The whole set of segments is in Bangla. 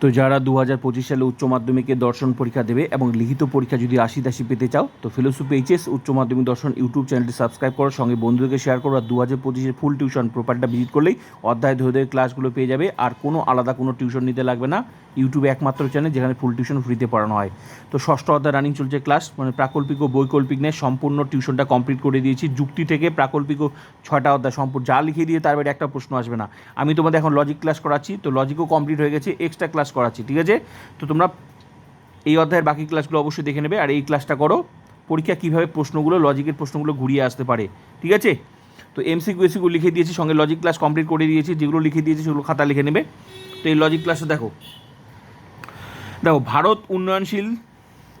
তো যারা দু হাজার পঁচিশ সালে উচ্চ মাধ্যমিকে দর্শন পরীক্ষা দেবে এবং লিখিত পরীক্ষা যদি আশি দাশি পেতে চাও, তো ফেলোশিপ এইচএস উচ্চ মাধ্যমিক দর্শন ইউটিউব চ্যানেলটি সাবস্ক্রাইব করো, সঙ্গে বন্ধুদেরকে শেয়ার করো, আর দু হাজার পঁচিশের ফুল টিউশন প্রোফাইলটা ভিজিট করলেই অধ্যায় ধরে ধরে ক্লাসগুলো পেয়ে যাবে, আর কোনো আলাদা কোনো টিউশন নিতে লাগবে না। ইউটিউবে একমাত্র চ্যানেল যেখানে ফুল টিউশন ফ্রিতে পড়ানো হয়। তো ষষ্ঠ অধ্যায় রানিং চলছে ক্লাস মানে প্রাকল্পিক ও বৈকল্পিক নিয়ে সম্পূর্ণ টিউশনটা কমপ্লিট করে দিয়েছি। যুক্তি থেকে প্রাকল্পিক ও ছয়টা অধ্যায় সম্পূর্ণ, যা লিখে দিয়ে তার বাইরে একটা প্রশ্ন আসবে না। আমি তোমাদের এখন লজিক ক্লাস করাচ্ছি, তো লজিকও কমপ্লিট হয়ে গেছে এক্সট্রা ক্লাস করাচ্ছি, ঠিক আছে? তো তোমরা এই অধ্যায়ের বাকি ক্লাসগুলো অবশ্যই দেখে নেবে আর এই ক্লাসটা করো। পরীক্ষা কীভাবে প্রশ্নগুলো লজিকের প্রশ্নগুলো ঘুরিয়ে আসতে পারে, ঠিক আছে? তো এমসিকিউ এসিকিউ লিখে দিয়েছি, সঙ্গে লজিক ক্লাস কমপ্লিট করে দিয়েছি, যেগুলো লিখে দিয়েছি সেগুলো খাতা লিখে নেবে। তো এই লজিক ক্লাসটা দেখো। দেখো, ভারত উন্নয়নশীল,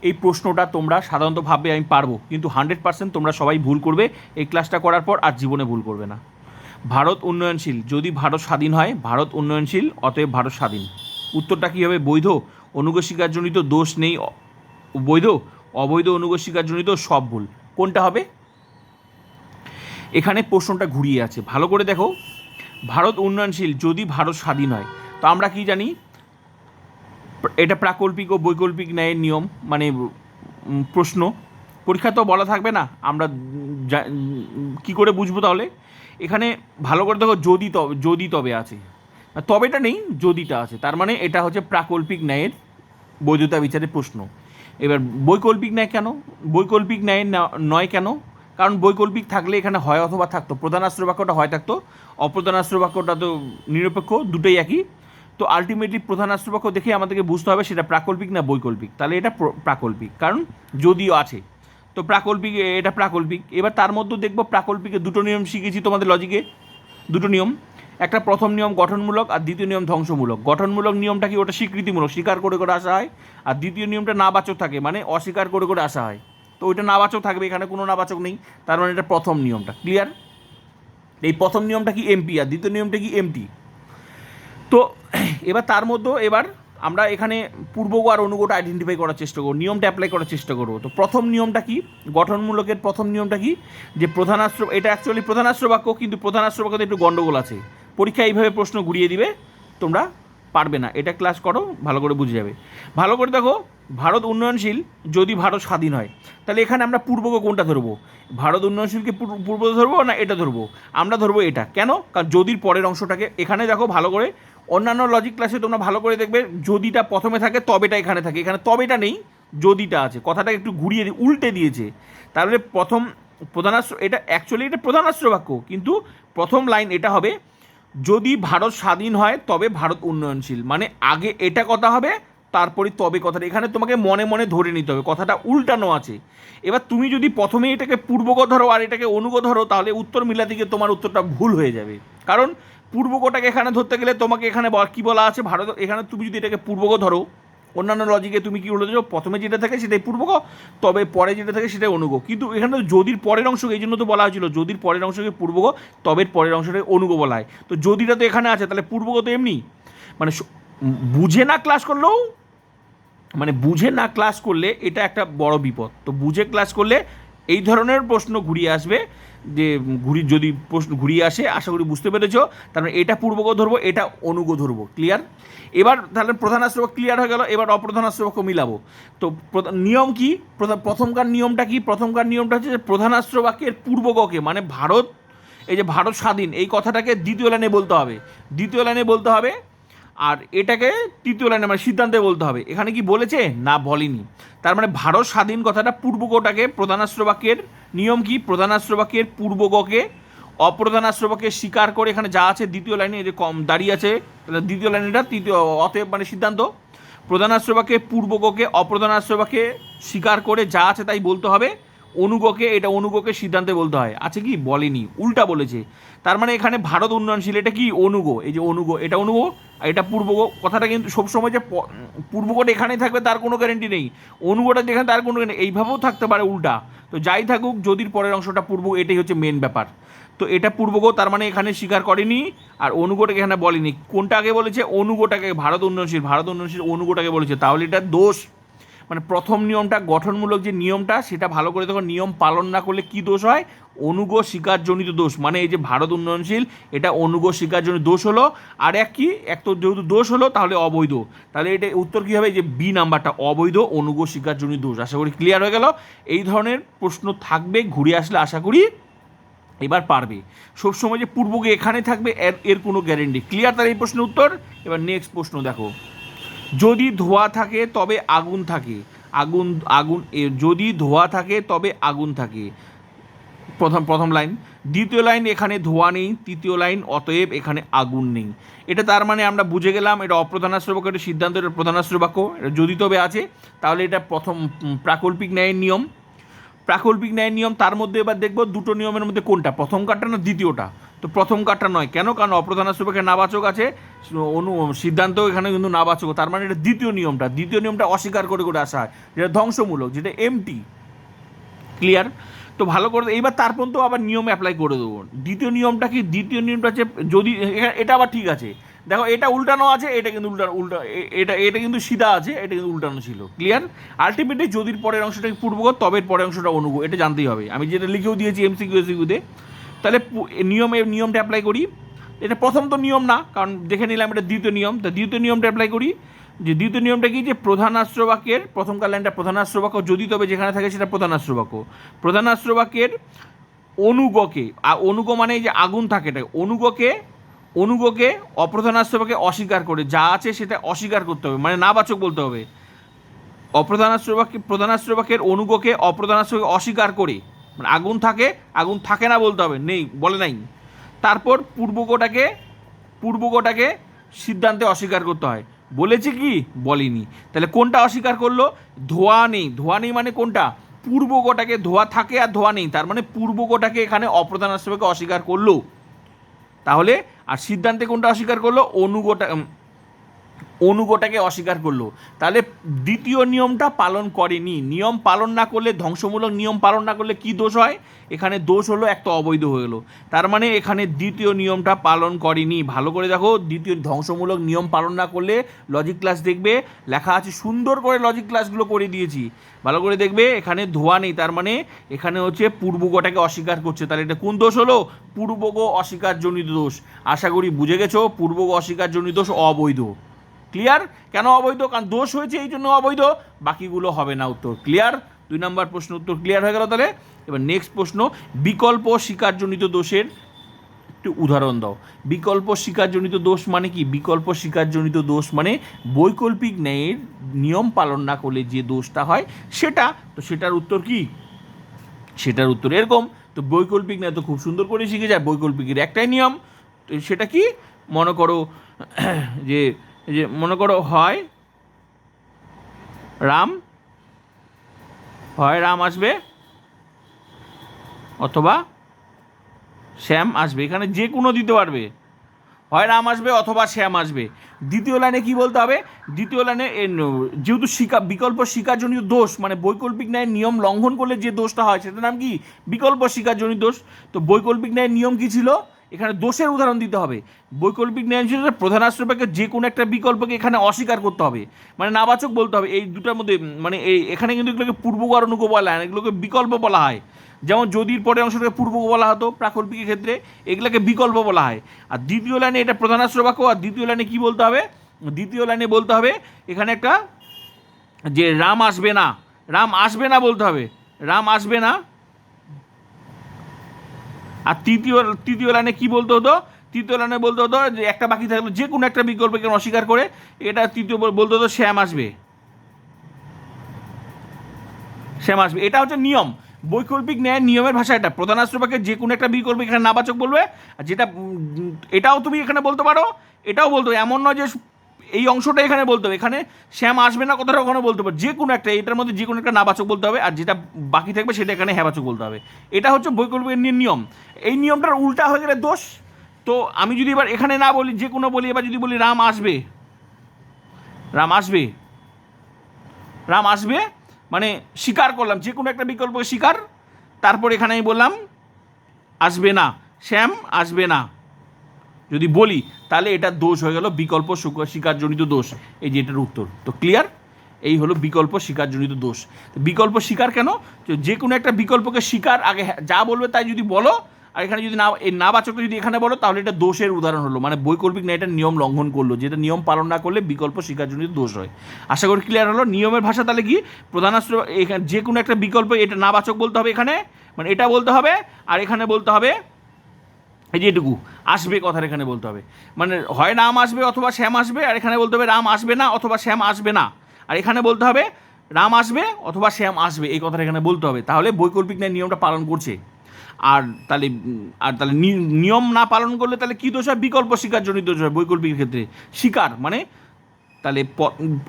এই প্রশ্নটা তোমরা সাধারণত ভাবে আমি পারব, কিন্তু হান্ড্রেড পার্সেন্ট তোমরা সবাই ভুল করবে, এই ক্লাসটা করার পর আর জীবনে ভুল করবে না। ভারত উন্নয়নশীল, যদি ভারত স্বাধীন হয়, ভারত উন্নয়নশীল, অতএব ভারত স্বাধীন। উত্তরটা কী হবে? বৈধ? অনুগশিকারজনিত দোষ নেই বৈধ? অবৈধ অনুগশিকারজনিত সব ভুল। কোনটা হবে? এখানে প্রশ্নটা ঘুরিয়ে আছে। ভালো করে দেখো। ভারত উন্নয়নশীল, যদি ভারত স্বাধীন হয়। তো আমরা কি জানি? এটা প্রাকল্পিক ও বৈকল্পিক ন্যায়ের নিয়ম মানে প্রশ্ন। পরীক্ষা তো বলা থাকবে না। আমরা কি করে বুঝব তাহলে? এখানে ভালো করে দেখো, যদি তবে যদি তবে আছে। তবেটা নেই, যদিটা আছে। তার মানে এটা হচ্ছে প্রাকল্পিক ন্যায়ের বৈধতা বিচারের প্রশ্ন। এবার বৈকল্পিক ন্যায় কেন? বৈকল্পিক ন্যায়ের না- নয় কেন? কারণ বৈকল্পিক থাকলে এখানে হয় অথবা থাকতো। প্রধানাস্ত্র বাক্যটা হয় থাকতো। অপ্রধানাস্ত্র বাক্যটা তো নিরপেক্ষ, দুটোই একই। তো আলটিমেটলি প্রধানাস্ত্র বাক্য দেখে আমাদেরকে বুঝতে হবে সেটা প্রাকল্পিক না বৈকল্পিক। তাহলে এটা প্র- প্রাকল্পিক। কারণ যদিও আছে। তো প্রাকল্পিক, এটা প্রাকল্পিক। এবার তার মধ্যে দেখব প্রাকল্পিকে দুটো নিয়ম শিখেছি তোমাদের লজিকে দুটো নিয়ম। একটা প্রথম নিয়ম গঠনমূলক আর দ্বিতীয় নিয়ম ধ্বংসমূলক। গঠনমূলক নিয়মটা কি? ওটা স্বীকৃতিমূলক, স্বীকার করে করে আসা হয়। আর দ্বিতীয় নিয়মটা নাবাচক থাকে মানে অস্বীকার করে করে আসা হয়। তো ওইটা নাবাচক থাকবে, এখানে কোনো নাবাচক নেই। তার মানে এটা প্রথম নিয়মটা। ক্লিয়ার এই প্রথম নিয়মটা কি এমপি আর দ্বিতীয় নিয়মটা কি এমটি তো এবার তার মধ্যে এবার আমরা এখানে পূর্বগো আর অনুগোটা আইডেন্টিফাই করার চেষ্টা করব, নিয়মটা অ্যাপ্লাই করার চেষ্টা করব। তো প্রথম নিয়মটা কি? গঠনমূলকের প্রথম নিয়মটা কি? যে প্রধানাস্ত্র, এটা অ্যাকচুয়ালি প্রধানাস্ত্র বাক্য, কিন্তু প্রধানাস্ত্র বাক্যতে একটু গণ্ডগোল আছে। পরীক্ষা এইভাবে প্রশ্ন ঘুরিয়ে দিবে, তোমরা পারবে না। এটা ক্লাস করো, ভালো করে বুঝে যাবে। ভালো করে দেখো, ভারত উন্নয়নশীল যদি ভারত স্বাধীন হয়, তাহলে এখানে আমরা পূর্বকে কোনটা ধরবো? ভারত উন্নয়নশীলকে পূর্ব ধরবো না এটা ধরবো? আমরা ধরবো এটা। কেন? কারণ যদির পরের অংশটাকে, এখানে দেখো ভালো করে, অন্যান্য লজিক ক্লাসে তোমরা ভালো করে দেখবে, যদিটা প্রথমে থাকে, তবেটা এখানে থাকে। এখানে তবেটা নেই, যদিটা আছে। কথাটা একটু ঘুরিয়ে উল্টে দিয়েছে। তাহলে প্রথম প্রধানাস্ত্র, এটা অ্যাকচুয়ালি এটা প্রধানাস্ত্র বাক্য, কিন্তু প্রথম লাইন এটা হবে যদি ভারত স্বাধীন হয়, তবে ভারত উন্নয়নশীল। মানে আগে এটা কথা হবে, তারপরে তবে কথাটা। এখানে তোমাকে মনে মনে ধরে নিতে হবে, কথাটা উল্টানো আছে। এবার তুমি যদি প্রথমে এটাকে পূর্বক ধরো আর এটাকে অনুগত ধরো তাহলে উত্তর মিলা গিয়ে তোমার উত্তরটা ভুল হয়ে যাবে। কারণ পূর্বকটাকে এখানে ধরতে গেলে তোমাকে এখানে কি বলা আছে? ভারত এখানে তুমি যদি এটাকে পূর্বক ধরো অন্যান্য লজিকে তুমি কি বলে দিচ্ছ প্রথমে যেটা থাকে সেটাই পূর্বক, তবে পরে যেটা থাকে সেটাই অনুগ। কিন্তু এখানে তো যদির পরের অংশকে এই জন্য তো বলা হয়েছিল, যদির পরের অংশকে পূর্বক, তবে পরের অংশটাকে অনুগ বলা হয়। তো যদিটা তো এখানে আছে, তাহলে পূর্বক তো এমনি। মানে বুঝে না ক্লাস করলেও মানে বুঝে না ক্লাস করলে এটা একটা বড় বিপদ। তো বুঝে ক্লাস করলে এই ধরনের প্রশ্ন ঘুরিয়ে আসবে যে ঘুরি, যদি প্রশ্ন ঘুরিয়ে আসে, আশা করি বুঝতে পেরেছ তারপরে এটা পূর্বক ধরবো, এটা অনুগ ধরবো ক্লিয়ার এবার তাহলে প্রধানাস্ত্রবাক্য ক্লিয়ার হয়ে গেল, এবার অপ্রধানাস্ত্রবাক্য মিলাবো। তো নিয়ম কি? প্রথম- প্রথমকার নিয়মটা কি? প্রথমকার নিয়মটা হচ্ছে যে প্রধানাস্ত্র বাক্যের পূর্বগকে মানে ভারত, এই যে ভারত স্বাধীন, এই কথাটাকে দ্বিতীয় লাইনে বলতে হবে। দ্বিতীয় লাইনে বলতে হবে আর এটাকে তৃতীয় লাইনে মানে সিদ্ধান্তে বলতে হবে। এখানে কি বলেছে? না, বলেনি। তার মানে ভারত স্বাধীন কথাটা পূর্বকটাকে প্রধানাস্ত্র বাক্যের নিয়ম কি? প্রধানাস্ত্র বাক্যের পূর্বককে অপ্রধানাস্ত্র বাক্যের স্বীকার করে এখানে যা আছে দ্বিতীয় লাইনে যে কম দাঁড়িয়ে আছে, তাহলে দ্বিতীয় লাইনটা তৃতীয়, অতএব মানে সিদ্ধান্ত। প্রধানাস্ত্র বাক্যে পূর্বককে অপ্রধানাস্ত্র বাক্যে স্বীকার করে যা আছে তাই বলতে হবে। অনুগকে, এটা অনুগকে সিদ্ধান্তে বলতে হয়। আছে কি? বলেনি। উল্টা বলেছে। তার মানে এখানে ভারত উন্নয়নশীল, এটা কি? অনুগ। এই যে অনুগ, এটা অনুগ এটা পূর্বগ। কথাটা কিন্তু সবসময় যে পূর্বগটা এখানেই থাকবে, তার কোনো গ্যারেন্টি নেই। অনুগটা যেখানে, তার কোনো guarantee- এইভাবেও থাকতে পারে উল্টা। তো যাই থাকুক যদির পরের অংশটা পূর্ব এটাই হচ্ছে মেন ব্যাপার। তো এটা পূর্বগ, তার মানে এখানে স্বীকার করেনি, আর অনুগটাকে এখানে বলেনি। কোনটা আগে বলেছে? অনুগটাকে ভারত উন্নয়নশীল ভারত উন্নয়নশীল অনুগটাকে বলেছে। তাহলে এটা দোষ মানে প্রথম নিয়মটা, গঠনমূলক যে নিয়মটা, সেটা ভালো করে দেখো, নিয়ম পালন না করলে কি দোষ হয়? অনুগ শিকারজনিত দোষ। মানে এই যে ভারত উন্নয়নশীল, এটা অনুগ শিকারজনিত দোষ হলো। আর এক কি? এক তো যেহেতু দোষ হলো, তাহলে অবৈধ। তাহলে এটা উত্তর কী হবে? যে বি নাম্বারটা, অবৈধ, অনুগ শিকারজনিত দোষ। আশা করি ক্লিয়ার হয়ে গেল? এই ধরনের প্রশ্ন থাকবে, ঘুরে আসলে আশা করি এবার পারবে। সবসময় যে পূর্বকে এখানে থাকবে, এর কোনো গ্যারেন্টি ক্লিয়ার তার এই প্রশ্নের উত্তর? এবার নেক্সট প্রশ্ন দেখো। যদি ধোয়া থাকে, তবে আগুন থাকে। আগুন আগুন যদি ধোয়া থাকে, তবে আগুন থাকে। প্রথম প্রথম লাইন। দ্বিতীয় লাইন, এখানে ধোয়া নেই। তৃতীয় লাইন, অতএব এখানে আগুন নেই। এটা তার মানে আমরা বুঝে গেলাম, এটা অপ্রধানাশ্র বাক্য এটা সিদ্ধান্ত, এটা প্রধানাশ্র বাক্য। এটা যদি তবে আছে, তাহলে এটা প্রথম প্রাকল্পিক ন্যায়ের নিয়ম। প্রাকল্পিক ন্যায়ের নিয়ম, তার মধ্যে এবার দেখব দুটো নিয়মের মধ্যে কোনটা? প্রথম কাঠটা না দ্বিতীয়টা? তো প্রথম কাঠটা নয়। কেন? কারণ অপ্রধানাশ্রবাকে নাবাচক আছে। অনু সিদ্ধান্ত এখানে কিন্তু নাবাচক। তার মানে এটা দ্বিতীয় নিয়মটা। দ্বিতীয় নিয়মটা অস্বীকার করে করে আসা হয়। যেটা ধ্বংসমূলক, যেটা এমটি ক্লিয়ার তো ভালো করে, এইবার তারপর তো আবার নিয়ম অ্যাপ্লাই করে দেবো। দ্বিতীয় নিয়মটা কি? দ্বিতীয় নিয়মটা হচ্ছে যদি এটা আবার ঠিক আছে। দেখো, এটা উল্টানো আছে, এটা কিন্তু উল্টা উল্টা এটা এটা কিন্তু সিধা আছে, এটা কিন্তু উল্টানো ছিল। ক্লিয়ার আলটিমেটলি যদির পরের অংশটা পূর্বগত তবে পরের অংশটা অনুগ, এটা জানতেই হবে। আমি যেটা লিখেও দিয়েছি এমসিকিউ এসিকিউতে তাহলে নিয়মে নিয়মটা অ্যাপ্লাই করি। এটা প্রথম তো নিয়ম না, কারণ দেখে নিলাম এটা দ্বিতীয় নিয়ম। তা দ্বিতীয় নিয়মটা অ্যাপ্লাই করি। যে দ্বিতীয় নিয়মটা কি? যে প্রধান বাক্যের প্রথম লাইনটা প্রধান বাক্য যদি তবে যেখানে থাকে সেটা প্রধান বাক্য প্রধান বাক্যের অনুগকে অনুগ মানে যে আগুন থাকে এটা অনুগকে অনুগকে অপ্রধানাস্ত্র বাক্যে অস্বীকার করে। যা আছে সেটা অস্বীকার করতে হবে মানে নাবাচক বলতে হবে। প্রধানাস্ত্র বাক্যের অনুগকে অপ্রধানাস্ত্রকে অস্বীকার করে। মানে আগুন থাকে আগুন থাকে না বলতে হবে, নেই, বলে নাই। তারপর পূর্বকোটাকে পূর্বকোটাকে সিদ্ধান্তে অস্বীকার করতে হয়। বলেছে কি? বলেনি। তাহলে কোনটা অস্বীকার করল? ধোয়া নেই। ধোয়া নেই মানে কোনটা? পূর্বকোটাকে ধোয়া থাকে আর ধোয়া নেই, তার মানে পূর্ব পূর্বকোটাকে এখানে অপ্রধান আশ্রমকে অস্বীকার করল। তাহলে, আর সিদ্ধান্তে কোনটা অস্বীকার করল? অনুগোটা অনুগোটাকে অস্বীকার করল। তাহলে দ্বিতীয় নিয়মটা পালন করেনি। নিয়ম পালন না করলে, ধ্বংসমূলক নিয়ম পালন না করলে কি দোষ হয়? এখানে দোষ হলো একটা অবৈধ হয়ে গেলো। তার মানে এখানে দ্বিতীয় নিয়মটা পালন করেনি। ভালো করে দেখো, দ্বিতীয় ধ্বংসমূলক নিয়ম পালন না করলে লজিক ক্লাস দেখবে, লেখা আছে, সুন্দর করে লজিক ক্লাসগুলো করে দিয়েছি। ভালো করে দেখবে, এখানে ধোয়া নেই। তার মানে এখানে হচ্ছে পূর্বগটাকে অস্বীকার করছে। তাহলে এটা কোন দোষ হলো? পূর্বগ অস্বীকারজনিত দোষ। আশা করি বুঝে গেছো, পূর্বগ অস্বীকারজনিত দোষ অবৈধ। ক্লিয়ার কেন অবৈধ? কারণ দোষ হয়েছে, এই জন্য অবৈধ। বাকিগুলো হবে না উত্তর ক্লিয়ার দুই নম্বর প্রশ্ন উত্তর ক্লিয়ার হয়ে গেল তাহলে? এবার নেক্সট প্রশ্ন, বিকল্প শিকারজনিত দোষের একটু উদাহরণ দাও। বিকল্প শিকারজনিত দোষ মানে কি? বিকল্প শিকারজনিত দোষ মানে বৈকল্পিক ন্যায়ের নিয়ম পালন না করলে যে দোষটা হয় সেটা, তো সেটার উত্তর কি? সেটার উত্তর এরকম। তো বৈকল্পিক ন্যায় তো খুব সুন্দর করে শিখে যায়, বৈকল্পিকের একটাই নিয়ম। তো সেটা কি? মনে করো যে যে মনে করো হয় রাম হয় রাম আসবে, অথবা শ্যাম আসবে, এখানে যে কোনো দিতে পারবে। হয় রাম আসবে অথবা শ্যাম আসবে। দ্বিতীয় লাইনে কি বলতে হবে? দ্বিতীয় লাইনে যেহেতু শিকা, বিকল্প শিকারজনিত দোষ মানে বৈকল্পিক ন্যায়ের নিয়ম লঙ্ঘন করলে যে দোষটা হয়, সেটার নাম কি? বিকল্প শিকারজনিত দোষ। তো বৈকল্পিক ন্যায়ের নিয়ম কি ছিল? এখানে দোষের উদাহরণ দিতে হবে। বৈকল্পিক ন্যায় প্রধান আশ্রয়কে যে কোনো একটা বিকল্পকে এখানে অস্বীকার করতে হবে। মানে নাবাচক বলতে হবে, এই দুটার মধ্যে মানে এই, এখানে কিন্তু এগুলোকে পূর্বকর অনুক বলা হয়, এগুলোকে বিকল্প বলা হয়। যেমন যদির পরে অংশটাকে পূর্ব বলা হতো প্রাকল্পিকের ক্ষেত্রে, এগুলোকে বিকল্প বলা হয়। আর দ্বিতীয় লাইনে এটা প্রধান আশ্রবাক্য আর দ্বিতীয় লাইনে কি বলতে হবে? দ্বিতীয় লাইনে বলতে হবে, এখানে একটা যে রাম আসবে না, রাম আসবে না বলতে হবে, রাম আসবে না আর তৃতীয় তৃতীয় লাইনে কি বলতে হতো? তৃতীয় লাইনে বলতে হতো যে একটা বাকি থাকল, যে কোনো একটা বিকল্পকে অস্বীকার করে, এটা তৃতীয় বল- বলতে হতো শ্যাম আসবে। শ্যাম আসবে। এটা হচ্ছে নিয়ম। বৈকল্পিক ন্যায় নিয়মের ভাষা এটা। প্রধান আশ্রবাকে যে কোনো একটা বিকল্প এখানে নাবাচক বলবে, আর যেটা এটাও তুমি এখানে বলতে পারো, এটাও বলতে এমন নয় যে এই অংশটা এখানে বলতে হবে। এখানে শ্যাম আসবে না কথাটা ওখানে বলতে হবে। যে কোনো একটা, এটার মধ্যে যে কোনো একটা নাবাচক বলতে হবে, আর যেটা বাকি থাকবে সেটা এখানে হ্যাবাচক বলতে হবে। এটা হচ্ছে বৈকল্পিক নিয়ম। এই নিয়মটার উল্টা হয়ে গেলে দোষ। তো আমি যদি এবার এখানে না বলি, যে কোনো বলি, এবার যদি বলি রাম আসবে। রাম আসবে। রাম আসবে মানে স্বীকার করলাম, যে কোনো একটা বিকল্প স্বীকার। তারপর এখানে আমি বললাম, আসবে না। শ্যাম আসবে না। যদি বলি, তাহলে এটা দোষ হয়ে গেল বিকল্প স্বীকারজনিত দোষ। এই যে এটার উত্তর। তো ক্লিয়ার এই হলো বিকল্প স্বীকারজনিত দোষ। বিকল্প স্বীকার কেন? যে কোনো একটা বিকল্পকে স্বীকার আগে হ্যাঁ- যা বলবে তাই যদি বলো, আর এখানে যদি না এই না বাচককে যদি এখানে বলো, তাহলে এটা দোষের উদাহরণ হলো। মানে বৈকল্পিক না, এটা নিয়ম লঙ্ঘন করল। যেটা নিয়ম পালন না করলে বিকল্প স্বীকারজনিত দোষ হয়। আশা করি ক্লিয়ার হলো? নিয়মের ভাষা তাহলে কি? প্রধানাস্ত্র এখানে যে কোনো একটা বিকল্প এটা না বাচক বলতে হবে এখানে। মানে এটা বলতে হবে, আর এখানে বলতে হবে এই যে এটুকু, আসবে কথার এখানে বলতে হবে। মানে হয় রাম আসবে অথবা শ্যাম আসবে, আর এখানে বলতে হবে রাম আসবে না অথবা শ্যাম আসবে না। আর এখানে বলতে হবে রাম আসবে অথবা শ্যাম আসবে, এই কথাটা এখানে বলতে হবে। তাহলে বৈকল্পিক ন্যায় নিয়মটা পালন করছে। আর তাহলে আর তাহলে নিয়ম না পালন করলে তাহলে কী দোষ হয়? বিকল্প স্বীকারজনিত দোষ হয় বৈকল্পিকের ক্ষেত্রে। স্বীকার মানে তাহলে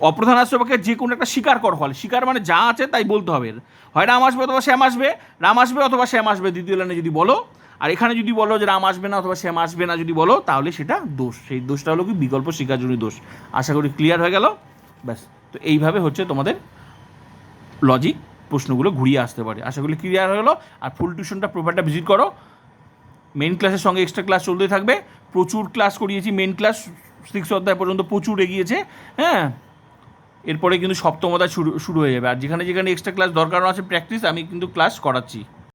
অপ্রধান আশ্রমকে যে কোনো একটা স্বীকার কর ফল। স্বীকার মানে যা আছে তাই বলতে হবে। হয় রাম আসবে অথবা শ্যাম আসবে, রাম আসবে অথবা শ্যাম আসবে। দ্বিতীয় লাইনে যদি বলো আর এখানে যদি বলো যে রাম আসবে না অথবা শ্যাম আসবে না যদি বলো, তাহলে সেটা দোষ। সেই দোষটা হলো কি? বিকল্প স্বীকারজনিত দোষ। আশা করি ক্লিয়ার হয়ে গেল? ব্যাস। তো এইভাবে হচ্ছে তোমাদের লজিক প্রশ্নগুলো ঘুরিয়ে আসতে পারে। আশা করি ক্লিয়ার হয়ে গেলো। আর ফুল টিউশনটা প্রোভাইডটা ভিজিট করো। মেন ক্লাসের সঙ্গে এক্সট্রা ক্লাস চলতে থাকবে। প্রচুর ক্লাস করিয়েছি। মেন ক্লাস সিক্স অধ্যায় পর্যন্ত প্রচুর এগিয়েছে। হ্যাঁ? এরপরে কিন্তু সপ্তম অধ্যায় শুরু শুরু হয়ে যাবে। আর যেখানে যেখানে এক্সট্রা ক্লাস দরকার আছে প্র্যাকটিস আমি কিন্তু ক্লাস করাচ্ছি।